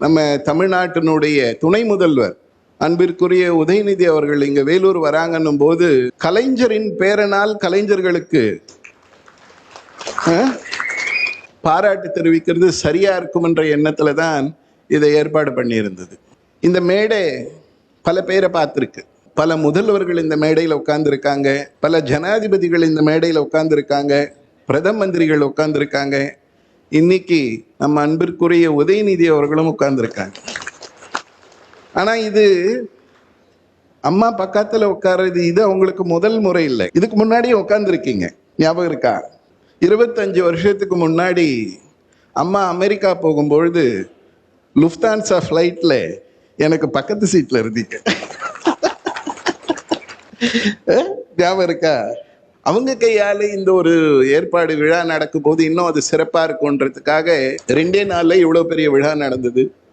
நம்ம தமிழ்நாட்டினுடைய துணை முதல்வர் அன்பிற்குரிய உதயநிதி அவர்கள் இங்க வேலூர் வராங்கன்னும் போது கலைஞரின் பேரனால் கலைஞர்களுக்கு பாராட்டு தெரிவிக்கிறது சரியா இருக்கும் என்ற எண்ணத்துல தான் இதை ஏற்பாடு பண்ணியிருந்தது. இந்த மேடை பல பேரை பார்த்துருக்கு. பல முதல்வர்கள் இந்த மேடையில் உட்கார்ந்துருக்காங்க. பல ஜனாதிபதிகள் இந்த மேடையில் உட்காந்துருக்காங்க பிரதம மந்திரிகள் உட்கார்ந்துருக்காங்க. இன்னைக்கு நம்ம அன்பிற்குரிய உதயநிதி அவர்களும் உட்கார்ந்துருக்காங்க. ஆனா இது அம்மா பக்கத்துல உட்கார்றது இது அவங்களுக்கு முதல் முறை இல்லை. இதுக்கு முன்னாடியே உட்கார்ந்துருக்கீங்க. ஞாபகம் இருக்கா? இருபத்தஞ்சு வருஷத்துக்கு முன்னாடி அம்மா அமெரிக்கா போகும்பொழுது லுஃப்தான்சா ஃப்ளைட்ல எனக்கு பக்கத்து சீட்ல இருந்தீங்க. ஞாபகம் இருக்கா? அவங்க கையால இந்த ஒரு ஏற்பாடு விழா நடக்கும் போது இன்னும் அது சிறப்பா இருக்கும்ன்றதுக்காக ரெண்டே நாள்ல இவ்வளவு பெரிய விழா நடந்தது.